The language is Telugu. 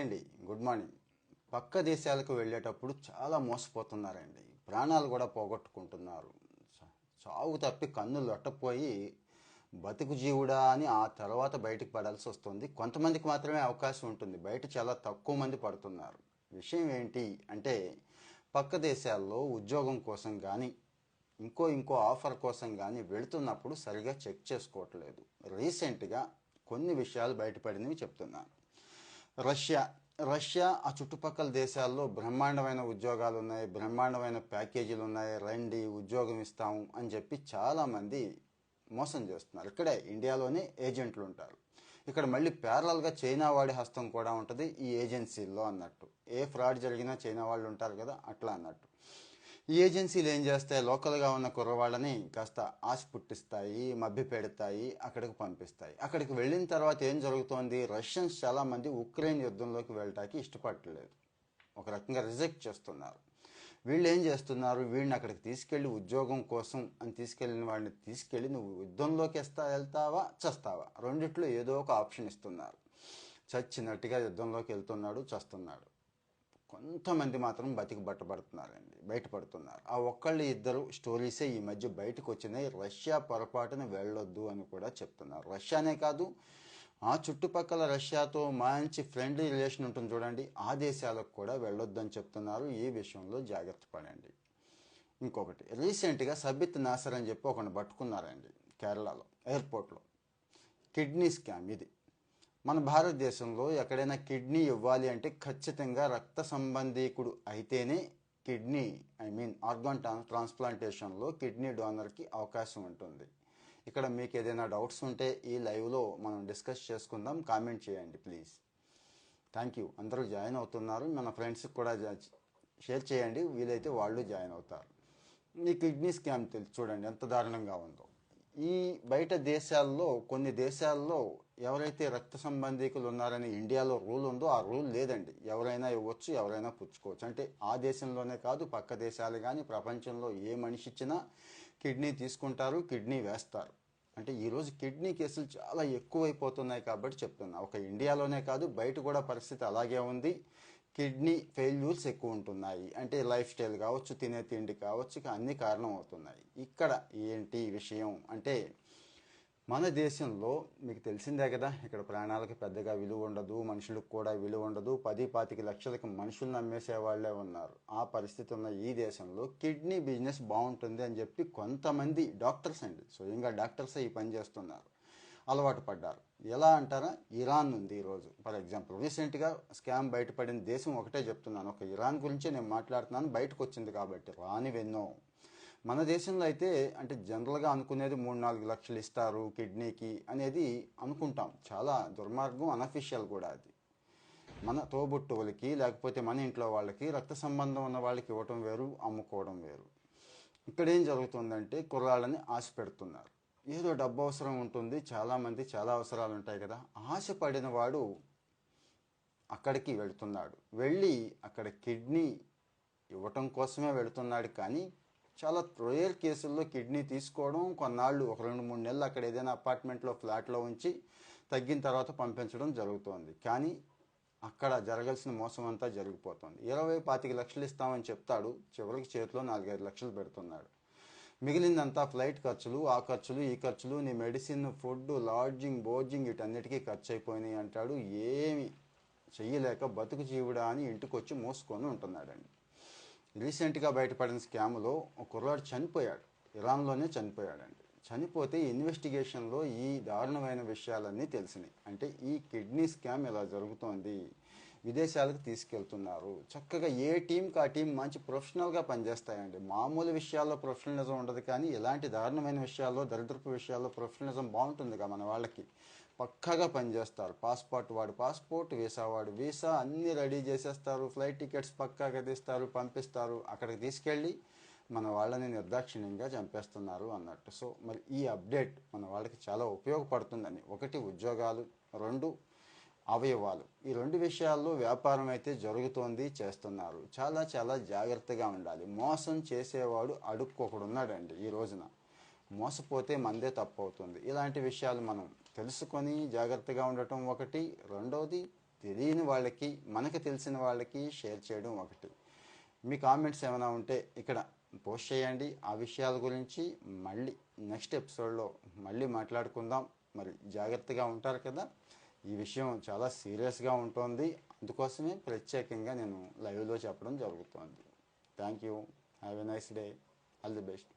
అండి గుడ్ మార్నింగ్. పక్క దేశాలకు వెళ్ళేటప్పుడు చాలా మోసపోతున్నారండి. ప్రాణాలు కూడా పోగొట్టుకుంటున్నారు. చావు తప్పి కన్నులు లొట్టపోయి బతుకు జీవుడా అని ఆ తర్వాత బయటకు పడాల్సి వస్తుంది. కొంతమందికి మాత్రమే అవకాశం ఉంటుంది. బయట చాలా తక్కువ మంది పడుతున్నారు. విషయం ఏంటి అంటే పక్క దేశాల్లో ఉద్యోగం కోసం కానీ ఇంకో ఇంకో ఆఫర్ కోసం కానీ వెళుతున్నప్పుడు సరిగా చెక్ చేసుకోవట్లేదు. రీసెంట్గా కొన్ని విషయాలు బయటపడినవి చెప్తున్నాను. రష్యా రష్యా ఆ చుట్టుపక్కల దేశాల్లో బ్రహ్మాండమైన ఉద్యోగాలు ఉన్నాయి బ్రహ్మాండమైన ప్యాకేజీలు ఉన్నాయి రండి ఉద్యోగం ఇస్తాము అని చెప్పి చాలామంది మోసం చేస్తున్నారు. ఇక్కడే ఇండియాలోనే ఏజెంట్లు ఉంటారు ఇక్కడ మళ్ళీ ప్యారలల్గా చైనా వాడి హస్తం కూడా ఉంటుంది ఈ ఏజెన్సీల్లో అన్నట్టు. ఏ ఫ్రాడ్ జరిగినా చైనా వాళ్ళు ఉంటారు కదా అట్లా అన్నట్టు. ఈ ఏజెన్సీలు ఏం చేస్తాయి? లోకల్గా ఉన్న కుర్రవాళ్ళని కాస్త ఆశ పుట్టిస్తాయి మభ్య పెడతాయి అక్కడికి పంపిస్తాయి. అక్కడికి వెళ్ళిన తర్వాత ఏం జరుగుతోంది? రష్యన్స్ చాలామంది ఉక్రెయిన్ యుద్ధంలోకి వెళ్ళటానికి ఇష్టపడలేదు. ఒక రకంగా రిజెక్ట్ చేస్తున్నారు. వీళ్ళు ఏం చేస్తున్నారు? వీడిని అక్కడికి తీసుకెళ్ళి ఉద్యోగం కోసం అని తీసుకెళ్ళిన వాడిని తీసుకెళ్ళి నువ్వు యుద్ధంలోకి వేస్తా వెళ్తావా? చస్తావా? రెండిట్లో ఏదో ఒక ఆప్షన్ ఇస్తున్నారు. చచ్చినట్టుగా యుద్ధంలోకి వెళ్తున్నాడు చస్తున్నాడు. కొంతమంది మాత్రం బతికి బట్టబడుతున్నారండి బయటపడుతున్నారు. ఆ ఒక్కళ్ళు ఇద్దరు స్టోరీసే ఈ మధ్య బయటకు వచ్చినాయి రష్యా పొరపాటున వెళ్ళొద్దు అని కూడా చెప్తున్నారు. రష్యానే కాదు ఆ చుట్టుపక్కల రష్యాతో మంచి ఫ్రెండ్లీ రిలేషన్ ఉంటుంది చూడండి ఆ దేశాలకు కూడా వెళ్ళొద్దు అని చెప్తున్నారు. ఈ విషయంలో జాగ్రత్త పడండి. ఇంకొకటి రీసెంట్గా సబిత్ నాసర్ అని చెప్పి ఒకరిని పట్టుకున్నారండి కేరళలో ఎయిర్పోర్ట్లో. కిడ్నీ స్కామ్ ఇది. మన భారతదేశంలో ఎక్కడైనా కిడ్నీ ఇవ్వాలి అంటే ఖచ్చితంగా రక్త సంబంధీకుడు అయితేనే కిడ్నీ ఐ మీన్ ఆర్గాన్ ట్రాన్స్ప్లాంటేషన్లో కిడ్నీ డోనర్కి అవకాశం ఉంటుంది. ఇక్కడ మీకు ఏదైనా డౌట్స్ ఉంటే ఈ లైవ్లో మనం డిస్కస్ చేసుకుందాం. కామెంట్ చేయండి ప్లీజ్. Thank you. అందరూ జాయిన్ అవుతున్నారు. మన ఫ్రెండ్స్కి కూడా షేర్ చేయండి. వీలైతే వాళ్ళు జాయిన్ అవుతారు. ఈ కిడ్నీ స్కామ్ తెలుసు చూడండి ఎంత దారుణంగా ఉందో. ఈ బయట దేశాల్లో కొన్ని దేశాల్లో ఎవరైతే రక్త సంబంధికులు ఉన్నారని ఇండియాలో రూల్ ఉందో ఆ రూల్ లేదండి. ఎవరైనా ఇవ్వచ్చు ఎవరైనా పుచ్చుకోవచ్చు. అంటే ఆ దేశంలోనే కాదు పక్క దేశాలు కానీ ప్రపంచంలో ఏ మనిషి ఇచ్చినా కిడ్నీ తీసుకుంటారు కిడ్నీ వేస్తారు. అంటే ఈరోజు కిడ్నీ కేసులు చాలా ఎక్కువైపోతున్నాయి కాబట్టి చెప్తున్నా. ఒక ఇండియాలోనే కాదు బయట కూడా పరిస్థితి అలాగే ఉంది. కిడ్నీ ఫెయిల్యూర్స్ ఎక్కువ ఉంటున్నాయి అంటే లైఫ్ స్టైల్ కావచ్చు తినే తిండి కావచ్చు ఇక అన్ని కారణం అవుతున్నాయి ఇక్కడ ఏంటి విషయం అంటే మన దేశంలో మీకు తెలిసిందే కదా ఇక్కడ ప్రాణాలకు పెద్దగా విలువ ఉండదు మనుషులకు కూడా విలువ ఉండదు పది పాతిక లక్షలకు మనుషులు నమ్మేసే వాళ్ళే ఉన్నారు. ఆ పరిస్థితి ఉన్న ఈ దేశంలో కిడ్నీ బిజినెస్ బాగుంటుంది అని చెప్పి కొంతమంది డాక్టర్స్ అండి స్వయంగా డాక్టర్సే ఈ పని చేస్తున్నారు. అలవాటు పడ్డారు. ఎలా అంటారా? ఇరాన్ ఉంది ఈరోజు. ఫర్ ఎగ్జాంపుల్ రీసెంట్గా స్కామ్ బయటపడిన దేశం ఒకటే చెప్తున్నాను. ఒక ఇరాన్ గురించే నేను మాట్లాడుతున్నాను. బయటకు వచ్చింది కాబట్టి రానివెన్నో మన దేశంలో అయితే అంటే జనరల్గా అనుకునేది మూడు నాలుగు లక్షలు ఇస్తారు కిడ్నీకి అనేది అనుకుంటాం. చాలా దుర్మార్గం అనఫిషియల్ కూడా అది. మన తోబుట్టువులకి లేకపోతే మన ఇంట్లో వాళ్ళకి రక్త సంబంధం ఉన్న వాళ్ళకి ఇవ్వటం వేరు అమ్ముకోవడం వేరు. ఇక్కడ ఏం జరుగుతుందంటే కుర్రాళ్ళని ఆశ పెడుతున్నారు ఏదో డబ్బు అవసరం ఉంటుంది చాలామంది చాలా అవసరాలు ఉంటాయి కదా. ఆశ పడిన వాడు అక్కడికి వెళుతున్నాడు. వెళ్ళి అక్కడ కిడ్నీ ఇవ్వటం కోసమే వెళుతున్నాడు కానీ చాలా రేర్ కేసుల్లో కిడ్నీ తీసుకోవడం కొన్నాళ్ళు ఒక రెండు మూడు నెలలు అక్కడ ఏదైనా అపార్ట్మెంట్లో ఫ్లాట్లో ఉంచి తగ్గిన తర్వాత పంపించడం జరుగుతోంది. కానీ అక్కడ జరగాల్సిన మోసం అంతా జరిగిపోతుంది. ఇరవై పాతిక లక్షలు ఇస్తామని చెప్తాడు. చివరికి చేతిలో నాలుగైదు లక్షలు పెడుతున్నాడు. మిగిలిందంతా ఫ్లైట్ ఖర్చులు ఆ ఖర్చులు ఈ ఖర్చులు నీ మెడిసిన్ ఫుడ్ లాడ్జింగ్ బోర్జింగ్ వీటన్నిటికీ ఖర్చు అయిపోయినాయి అంటాడు. ఏమి చెయ్యలేక బతుకు జీవుడా అని ఇంటికి వచ్చి మోసుకొని ఉంటున్నాడండి. రీసెంట్గా బయటపడిన స్కామ్లో ఒక కుర్రాడు చనిపోయాడు. ఇరాన్లోనే చనిపోయాడండి. చనిపోతే ఇన్వెస్టిగేషన్లో ఈ దారుణమైన విషయాలన్నీ తెలిసినాయి. అంటే ఈ కిడ్నీ స్కామ్ ఇలా జరుగుతోంది? విదేశాలకు తీసుకెళ్తున్నారు. చక్కగా ఏ టీంకి ఆ టీం మంచి ప్రొఫెషనల్గా పనిచేస్తాయండి. మామూలు విషయాల్లో ప్రొఫెషనలిజం ఉండదు కానీ ఇలాంటి దారుణమైన విషయాల్లో దరిద్రపు విషయాల్లో ప్రొఫెషనలిజం బాగుంటుందిగా మన వాళ్ళకి. పక్కాగా పనిచేస్తారు. పాస్పోర్ట్ వాడు పాస్పోర్ట్ వీసా వాడు వీసా అన్నీ రెడీ చేసేస్తారు. ఫ్లైట్ టికెట్స్ పక్కాగా తీస్తారు పంపిస్తారు. అక్కడికి తీసుకెళ్ళి మన వాళ్ళని నిర్దాక్షిణ్యంగా చంపేస్తున్నారు అన్నట్టు. సో మరి ఈ అప్డేట్ మన వాళ్ళకి చాలా ఉపయోగపడుతుందని. ఒకటి ఉద్యోగాలు. రెండు అవయవాలు. ఈ రెండు విషయాల్లో వ్యాపారం అయితే జరుగుతోంది చేస్తున్నారు. చాలా చాలా జాగ్రత్తగా ఉండాలి. మోసం చేసేవాడు అడుక్కొకడున్నాడండి ఈ రోజున. మోసపోతే మందే తప్పు అవుతుంది ఇలాంటి విషయాలు మనం తెలుసుకొని జాగ్రత్తగా ఉండటం ఒకటి. రెండవది తెలియని వాళ్ళకి మనకు తెలిసిన వాళ్ళకి షేర్ చేయడం ఒకటి. మీ కామెంట్స్ ఏమైనా ఉంటే ఇక్కడ పోస్ట్ చేయండి. ఆ విషయాల గురించి మళ్ళీ నెక్స్ట్ ఎపిసోడ్లో మళ్ళీ మాట్లాడుకుందాం. మరి జాగ్రత్తగా ఉంటారు కదా. ఈ విషయం చాలా సీరియస్గా ఉంటుంది. అందుకోసమే ప్రత్యేకంగా నేను లైవ్లో చెప్పడం జరుగుతోంది. Thank you have a nice day. All the best.